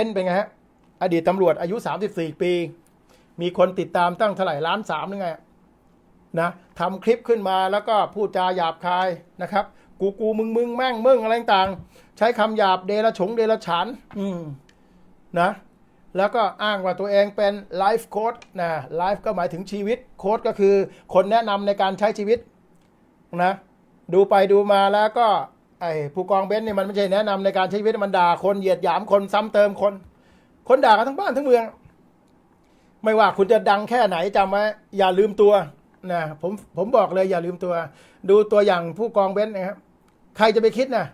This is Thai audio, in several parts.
เป็นเป็นไงฮะ อดีตตำรวจอายุ 34 ปี มีคนติดตามตั้งเท่าไหร่ล้านสามนึงไงนะทำคลิปขึ้นมาแล้วก็พูดจาหยาบคายนะครับ กูกูมึงมึงแม่งมึงอะไรต่างๆ ใช้คำหยาบเดรฉงเดรฉาน อืมนะ แล้วก็อ้างว่าตัวเองเป็นไลฟ์โค้ดนะไลฟ์ก็หมายถึงชีวิตโค้ดก็คือคนแนะนำในการใช้ชีวิตนะดูไปดูมาแล้วก็ ไอ้ผู้กองเบนซ์เนี่ยมันไม่ใช่แนะนำในการใช้ชีวิตมันด่าคนเหยียดหยามคนซ้ำเติมคน คนด่ากันทั้งบ้านทั้งเมือง ไม่ว่าคุณจะดังแค่ไหนจำไว้อย่าลืมตัวนะผมผมบอกเลยอย่าลืมตัว ดูตัวอย่างผู้กองเบนซ์นะครับใครจะไปคิดนะ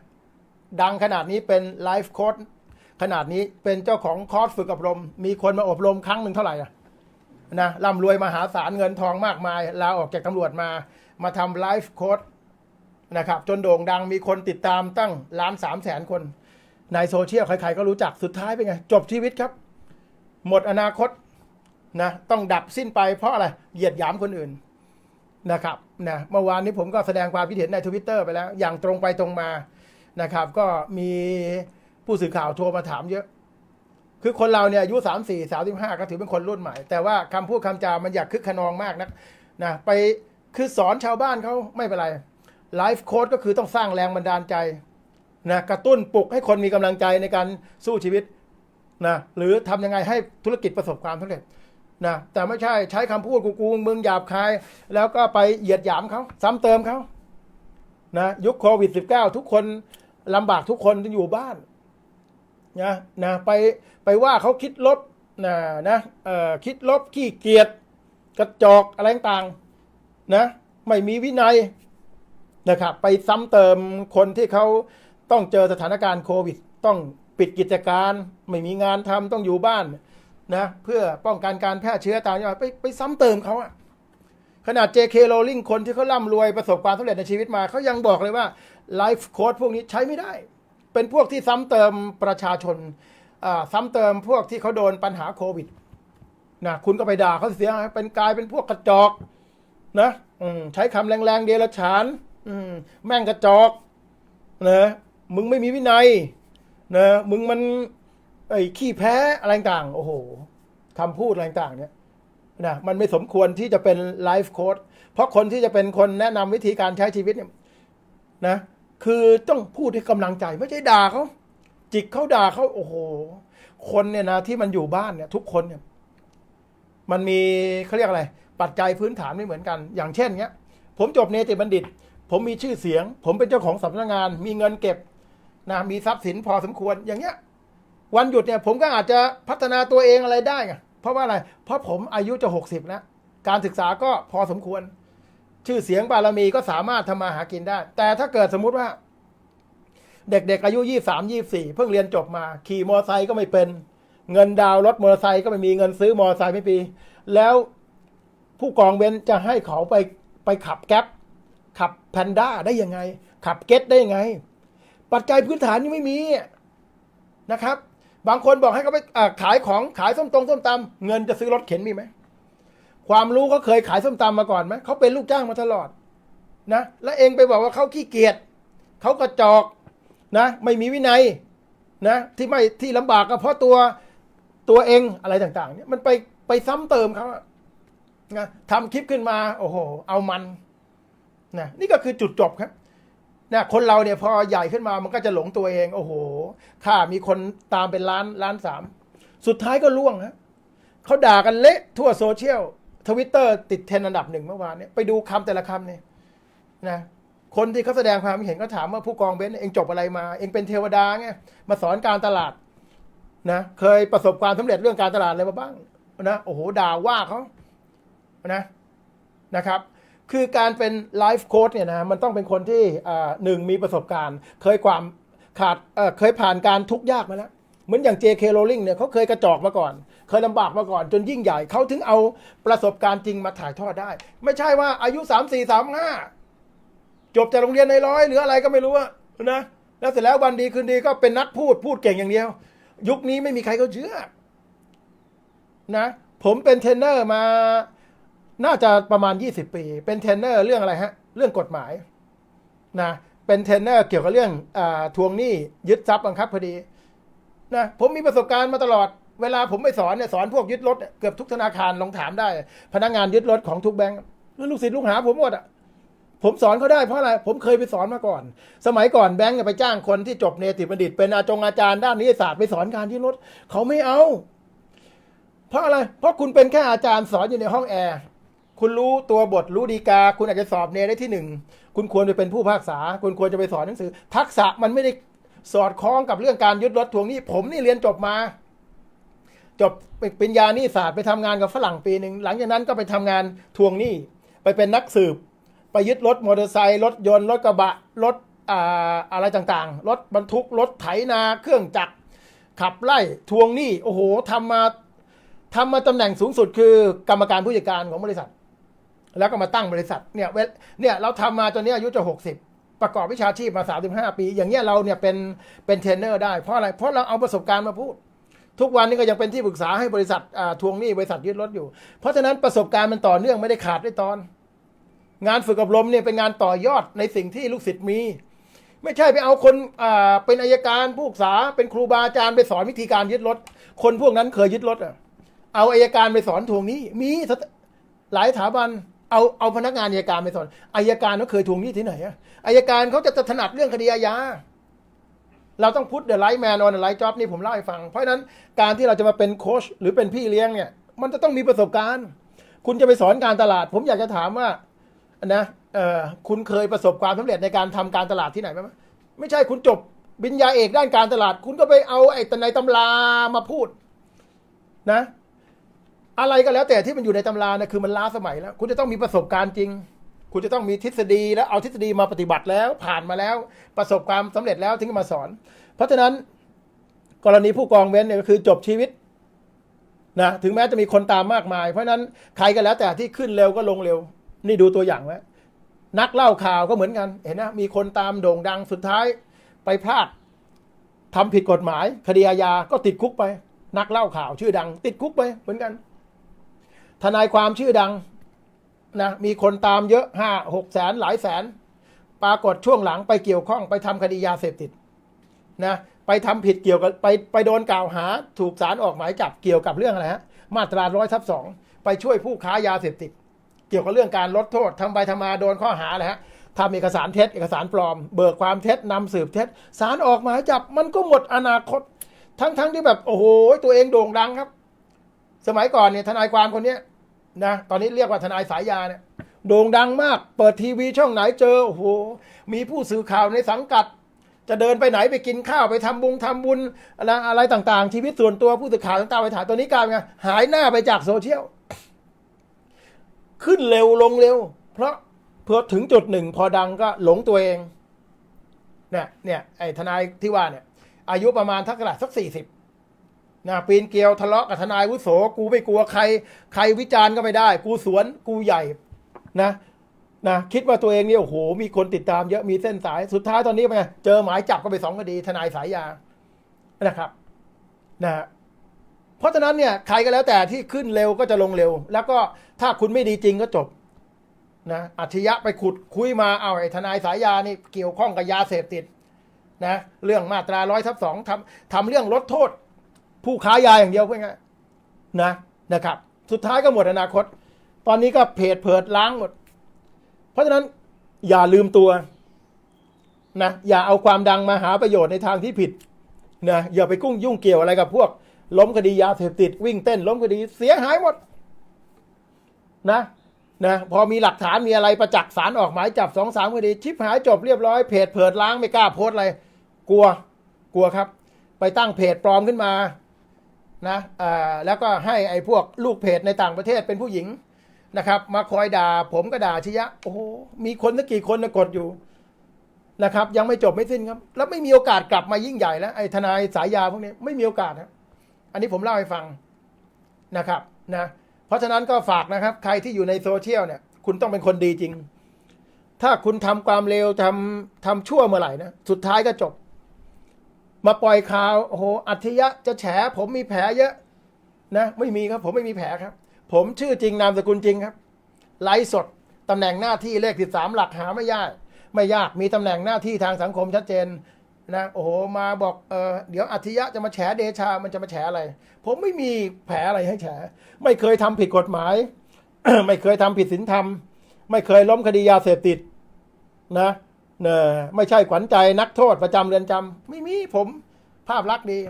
ดังขนาดนี้เป็นไลฟ์โค้ดขนาดนี้เป็นเจ้าของคอร์สฝึกอบรม มีคนมาอบรมครั้งหนึ่งเท่าไหร่อะนะร่ำรวยมหาศาลเงินทองมากมาย ลาออกจากตำรวจมา มาทำไลฟ์โค้ด นะครับจนโด่งดังมีคนติดตามตั้งล้านสามแสนคนในโซเชียลใครๆก็รู้จักสุดท้ายเป็นไง จบชีวิตครับ หมดอนาคตนะต้องดับสิ้นไปเพราะอะไรเหยียดหยามคนอื่นนะครับนะเมื่อวานนี้ผมก็แสดงความคิดเห็นในทวิตเตอร์ไปแล้ว อย่างตรงไปตรงมานะครับ ก็มีผู้สื่อข่าวโทรมาถามเยอะ คือคนเราเนี่ยอายุสามสี่สามสิบห้าก็ถือเป็นคนรุ่นใหม่ แต่ว่าคำพูดคำจามันอยากคึกขนองมากนักนะไปคือสอนชาวบ้านเขาไม่เป็นไร ไลฟ์โค้ดก็คือต้องสร้างแรงบันดาลใจนะกระตุ้นปลุกให้คนมีกำลังใจในการสู้ชีวิตนะหรือทำยังไงให้ธุรกิจประสบความสำเร็จนะแต่ไม่ใช่ใช้คำพูดกูกูมึงหยาบคาย แล้วก็ไปเหยียดหยามเขาซ้ำเติมเขานะยุคโควิด -19 ทุกคนลำบากทุกคนที่อยู่บ้านนะนะไปไปว่าเขาคิดลบนะนะคิดลบขี้เกียจกระจอกอะไรต่างๆนะไม่มีวินัย นะครับไปซ้ำเติมคนที่เขาต้องเจอสถานการณ์โควิด ต้องปิดกิจการไม่มีงานทำต้องอยู่บ้านนะเพื่อป้องกันการแพร่เชื้อตามไปไปซ้ำเติมเขาอะขนาด JK Rowling คนที่เขาร่ำรวยประสบความสำเร็จในชีวิตมา เขายังบอกเลยว่าไลฟ์โค้ดพวกนี้ใช้ไม่ได้ เป็นพวกที่ซ้ำเติมประชาชนาซ้ำเติมพวกที่เขาโดนปัญหาโควิดนะคุณก็ไปด่าเขาเสียหายเป็นกลายเป็นพวกกระจอกนะใช้คำแรงๆเดรัจฉาน อืม แม่งกระจอกนะมึงไม่มีวินัยนะมึงมัน ไอ้ขี้แพ้อะไรต่างโอ้โหคำพูดอะไรต่างเนี่ยนะมันไม่สมควรที่จะเป็นไลฟ์โค้ดเพราะคนที่จะเป็นคนแนะนำวิธีการใช้ชีวิตเนี่ยนะคือต้องพูดให้กำลังใจไม่ใช่ด่าเขาจิกเขาด่าเขาโอ้โห คนเนี่ยนะที่มันอยู่บ้านเนี่ย ทุกคนเนี่ย มันมีเขาเรียกอะไร ปัจจัยพื้นฐานไม่เหมือนกัน อย่างเช่นเนี้ย ผมจบเนติบัณฑิต ผมมีชื่อเสียง ผมเป็นเจ้าของสำนักงาน มีเงินเก็บนะมีทรัพย์สินพอสมควรอย่างเงี้ย วันหยุดเนี่ยผมก็อาจจะพัฒนาตัวเองอะไรได้ไงเพราะว่าอะไร เพราะผมอายุจะหกสิบแล้ว การศึกษาก็พอสมควร ชื่อเสียงบารมีก็สามารถทำมาหากินได้ แต่ถ้าเกิดสมมุติว่า เด็กๆอายุยี่สามยี่สี่เพิ่งเรียนจบมา ขี่มอเตอร์ไซค์ก็ไม่เป็น เงินดาวรถมอเตอร์ไซค์ก็ไม่มีเงินซื้อมอเตอร์ไซค์ไม่ปี แล้วผู้กองเว้นจะให้เขาไปไปขับแก๊ป ขับแพนด้าได้ยังไง ขับเก็ตได้ยังไง ปัจจัยพื้นฐานนี่ไม่มีนะครับ บางคนบอกให้เขาไปขายของขายส้มตรงส้มตำเงินจะซื้อรถเข็นมีไหมความรู้เขาเคยขายส้มตำมาก่อนไหมเขาเป็นลูกจ้างมาตลอดนะแล้วเองไปบอกว่าเขาขี้เกียจเขากระจอกนะไม่มีวินัยนะที่ไม่ที่ลำบากก็เพราะตัวตัวเองอะไรต่าง ๆ เนี่ยมันไปไปซ้ำเติมเขานะทำคลิปขึ้นมา โอ้โห เอามัน นะนี่ก็คือจุดจบครับนะคนเราเนี่ยพอใหญ่ขึ้นมามันก็จะหลงตัวเอง โอ้โหข้ามีคนตามเป็นล้านล้านสามสุดท้ายก็ล่วงฮะเขาด่ากันเละทั่วโซเชียลทวิตเตอร์ติดเทรนอันดับหนึ่งเมื่อวานเนี่ยไปดูคำแต่ละคำเนี่ยนะคนที่เขาแสดงความเห็นก็ถามว่าผู้กองเบนซ์เองจบอะไรมา เองเป็นเทวดาไงมาสอนการตลาดนะเคยประสบความสำเร็จเรื่องการตลาดอะไรมาบ้างนะโอ้โหด่าว่าเขานะนะครับ คือการเป็นไลฟ์โค้ดเนี่ยนะมันต้องเป็นคนที่หนึ่งมีประสบการณ์ เคยความขาดเเคยผ่านการทุกข์ยากมาแล้วเหมือนอย่าง JK Rowling เนี่ยเขาเคยกระจอกมาก่อน เคยลำบากมาก่อนจนยิ่งใหญ่เขาถึงเอาประสบการณ์จริงมาถ่ายทอดได้ ไม่ใช่ว่าอายุ 3 4 3 5 จบจากโรงเรียนในร้อยหรืออะไรก็ไม่รู้นะแล้วเสร็จแล้ววันดีคืนดีก็เป็นนักพูดพูดเก่งอย่างเดียว ยุคนี้ไม่มีใครเขาเชื่อนะ ผมเป็นเทรนเนอร์มา น่าจะประมาณ 20 ปี เป็นเทรนเนอร์เรื่องอะไรฮะ เรื่องกฎหมายนะ เป็นเทรนเนอร์เกี่ยวกับเรื่องอทวงหนี้ยึดทรัพย์บังคับคดีนะ ผมมีประสบการณ์มาตลอด เวลาผมไปสอนเนี่ยสอนพวกยึดรถเกือบทุกธนาคารลองถามได้ พนักงานยึดรถของทุกแบงก์ลูกศิษย์ลูกหาผมหมดอะผมสอนเขาได้เพราะอะไร ผมเคยไปสอนมาก่อน สมัยก่อนแบงก์เนี่ยไปจ้างคนที่จบเนติบัณฑิต เป็นอาจงอาจารย์ด้านนิติศาสตร์ไปสอนการยึดรถเขาไม่เอา เพราะอะไร เพราะคุณเป็นแค่อาจารย์สอนอยู่ในห้องแอร์ คุณรู้ตัวบทรู้ดีกา คุณอาจจะสอบเนได้ที่หนึ่งคุณควรไปเป็นผู้พากษา คุณควรจะไปสอนหนังสือ ทักษะมันไม่ได้สอดคล้องกับเรื่องการยึดรถทวงหนี้ ผมนี่เรียนจบมา จบเปริญาหนี้ศาสตร์ไปทำงานกับฝรั่งปีหนึ่งหลังจากนั้นก็ไปทำงานทวงหนี้ ไปเป็นนักสืบ ไปยึดรถมอเตอร์ไซค์รถยนต์รถกระบะรถอ่าอะไรต่างๆ รถบรรทุกรถไถนาเครื่องจักรขับไล่ทวงหนี้โอ้โหทำมาทำมาตำแหน่งสูงสุดคือกรรมการผู้จัดการของบริษัท แล้วก็มาตั้งบริษัทเนี่ยเวเนี่ยเราทำมาจนนี้อายุจะหกสิบประกอบวิชาชีพมาสามสิบห้าปี อย่างเงี้ยเราเนี่ยเป็นเป็นเทรนเนอร์ได้เพราะอะไรเพราะเราเอาประสบการณ์มาพูด ทุกวันนี้ก็ยังเป็นที่ปรึกษาให้บริษัททวงหนี้บริษัทยึดรถอยู่ เพราะฉะนั้นประสบการณ์มันต่อเนื่องไม่ได้ขาดด้วยตอน งานฝึกอบรมเนี่ยเป็นงานต่อยอดในสิ่งที่ลูกศิษย์มี ไม่ใช่ไปเอาคนเป็นอายการผู้ปรึกษาเป็นครูบาอาจารย์ไปสอนวิธีการยึดรถ คนพวกนั้นเคยยึดรถอะเอาอายการไปสอนทวงนี้มีหลายสถาบัน เอาเอาพนักงานอายการไปสอนอายการเขาเคยทวงหนี้ที่ไหนอะอายการเขาจะถนัดเรื่องคดีอาญาเราต้องพุทธเดอะไลท์แมนออนเดอะไลท์จ็อบนี่ผมเล่าให้ฟัง เพราะนั้นการที่เราจะมาเป็นโค้ชหรือเป็นพี่เลี้ยงเนี่ย มันจะต้องมีประสบการณ์ คุณจะไปสอนการตลาด ผมอยากจะถามว่านะเออคุณเคยประสบความสำเร็จในการทำการตลาดที่ไหนไหมไม่ใช่คุณจบปริญญาเอกด้านการตลาด คุณก็ไปเอาไอ้ในตำรามาพูดนะ อะไรก็แล้วแต่ที่มันอยู่ในตำรานะคือมันล้าสมัยแล้ว คุณจะต้องมีประสบการณ์จริง คุณจะต้องมีทฤษฎีแล้วเอาทฤษฎีมาปฏิบัติแล้ว ผ่านมาแล้ว ประสบความสำเร็จแล้วถึงมาสอน เพราะฉะนั้นกรณีผู้กองเว้นเนี่ยก็คือจบชีวิตนะถึงแม้จะมีคนตามมากมาย เพราะฉะนั้นใครก็แล้วแต่ที่ขึ้นเร็วก็ลงเร็ว นี่ดูตัวอย่างไว้นักเล่าข่าวก็เหมือนกัน เห็นนะมีคนตามโด่งดังสุดท้ายไปพลาดทำผิดกฎหมาย คดีอาญาก็ติดคุกไป นักเล่าข่าวชื่อดัง ติดคุกไปเหมือนกัน ทนายความชื่อดังนะมีคนตามเยอะห้าหกแสนหลายแสน ปรากฏช่วงหลังไปเกี่ยวข้องไปทำคดียาเสพติดนะไปทำผิดเกี่ยวกับไปไปโดนกล่าวหาถูกศาลออกหมายจับเกี่ยวกับเรื่องอะไรฮะมาตราร้อยทับสองไปช่วยผู้ค้ายาเสพติด เกี่ยวกับเรื่องการลดโทษทำไปทำมาโดนข้อหาอะไรฮะทำเอกสารเท็จเอกสารปลอม เบิกความเท็จนำสืบเท็จศาลออกหมายจับมันก็หมดอนาคต ทั้งๆทที่แบบโอ้โหตัวเองโด่งดังครับ สมัยก่อนเนี่ยทนายความคนเนี้ยนะตอนนี้เรียกว่าทนายสายยาเนี่ยโด่งดังมาก เปิดทีวีช่องไหนเจอโอ้โหมีผู้สื่อข่าวในสังกัด จะเดินไปไหนไปกินข้าวไปทำบุญทำบุญอะไรอะไรต่างๆ ชีวิตส่วนตัวผู้สื่อข่าวต่างๆไปถ่ายตัวนี้กลายเป็นไงหายหน้าไปจากโซเชียลขึ้นเร็วลงเร็ว เพราะเพื่อถึงจุดหนึ่งพอดังก็หลงตัวเองเนี่ยเนี่ยไอ้ทนายที่ว่าเนี่ยอายุประมาณทักษะสักสี่สิบ นะปีนเกลียวทะเลาะกับทนายวุโสกูไม่กลัวใคร ใครวิจารณ์ก็ไม่ได้ กูสวนกูใหญ่นะนะคิดว่าตัวเองเนี่ยโอ้โห มีคนติดตามเยอะมีเส้นสายสุดท้ายตอนนี้ไปนไงเจอหมายจับก็ไปสองคดีทนายสายยานะครับนะฮะเพราะฉะนั้นเนี่ยใครก็แล้วแต่ที่ขึ้นเร็วก็จะลงเร็ว แล้วก็ถ้าคุณไม่ดีจริงก็จบนะอัจฉริยะไปขุดคุยมาเอาไอ้ทนายสายยานี่เกี่ยวข้องกับยาเสพติดนะเรื่องมาตราร้อยทับสองทำทำเรื่องลดโทษ ผู้ค้ายาอย่างเดียวเพื่อไงนะนะครับ สุดท้ายก็หมดอนาคต ตอนนี้ก็เพจเพิดล้างหมด เพราะฉะนั้นอย่าลืมตัวนะอย่าเอาความดังมาหาประโยชน์ในทางที่ผิดนะอย่าไปกุ้งยุ่งเกี่ยวอะไรกับพวก ล้มคดียาเสพติด วิ่งเต้น ล้มคดีเสียหายหมดนะนะพอมีหลักฐานมีอะไรประจักษ์สารออกหมายจับสองสามคดี ชิบหายจบเรียบร้อยเพจเผิดล้างไม่กล้าโพสอะไร กลัวกลัวครับ ไปตั้งเพจปลอมขึ้นมา นะอ่าแล้วก็ให้ไอ้พวกลูกเพจในต่างประเทศเป็นผู้หญิงนะครับ มาคอยด่าผมก็ด่าชยะ โอ้โหมีคนสักกี่คนนะกดอยู่นะครับ ยังไม่จบไม่สิ้นครับ แล้วไม่มีโอกาสกลับมายิ่งใหญ่แล้วไอ้ทนายสายยาพวกนี้ไม่มีโอกาสครับอันนี้ผมเล่าให้ฟังนะครับนะเพราะฉะนั้นก็ฝากนะครับ ใครที่อยู่ในโซเชียลเนี่ย คุณต้องเป็นคนดีจริง ถ้าคุณทำความเลวทำทำชั่วเมื่อไหร่นะสุดท้ายก็จบ มาปล่อยข่าวโอ้โหอัจฉริยะจะแฉผมมีแผลเยอะนะไม่มีครับผมไม่มีแผลครับ ผมชื่อจริงนามสกุลจริงครับ ไลฟ์สดตำแหน่งหน้าที่เลขสิบสามหลักหาไม่ยาก ไม่ยากมีตำแหน่งหน้าที่ทางสังคมชัดเจนนะโอ้โหมาบอกเออเดี๋ยวอัธยะจะมาแฉเดชามันจะมาแฉอะไร ผมไม่มีแผลอะไรให้แฉไม่เคยทำผิดกฎหมาย ไม่เคยทำผิดศีลธรรม ไม่เคยล้มคดียาเสพติดนะ เนอไม่ใช่ขวัญใจนักโทษประจำเรือนจำไม่มีผมภาพลักษณ์ดี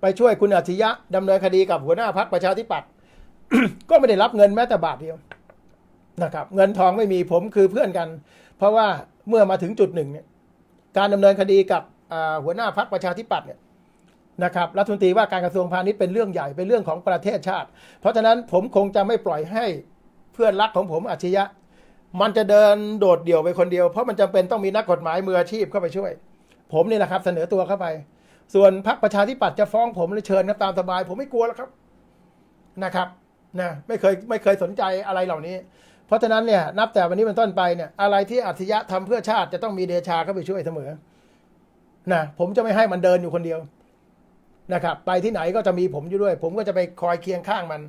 ไปช่วยคุณอัจฉริยะดำเนินคดีกับหัวหน้าพักประชาธิปัตย์ก็ไม่ได้รับเงินแม้แต่บาทเดียวนะครับ เงินทองไม่มีผมคือเพื่อนกัน เพราะว่าเมื่อมาถึงจุดหนึ่งเนี่ย การดำเนินคดีกับหัวหน้าพักประชาธิปัตย์เนี่ยนะครับรัฐมนตรีว่าการกระทรวงพาณิชย์เป็นเรื่องใหญ่เป็นเรื่องของประเทศชาติ เพราะฉะนั้นผมคงจะไม่ปล่อยให้เพื่อนรักของผมอัจฉริยะ มันจะเดินโดดเดี่ยวไปคนเดียว เพราะมันจำเป็นต้องมีนักกฎหมายมืออาชีพเข้าไปช่วย ผมนี่แหละครับ เสนอตัวเข้าไป ส่วนพรรคประชาธิปัตย์จะฟ้องผมหรือเชิญครับตามสบาย ผมไม่กลัวแล้วครับนะครับนะไม่เคยไม่เคยสนใจอะไรเหล่านี้ เพราะฉะนั้นเนี่ยนับแต่วันนี้เป็นต้นไปเนี่ยอะไรที่อัจฉริยะทำเพื่อชาติจะต้องมีเดชาเข้าไปช่วยเสมอนะผมจะไม่ให้มันเดินอยู่คนเดียวนะครับ ไปที่ไหนก็จะมีผมอยู่ด้วย ผมก็จะไปคอยเคียงข้างมัน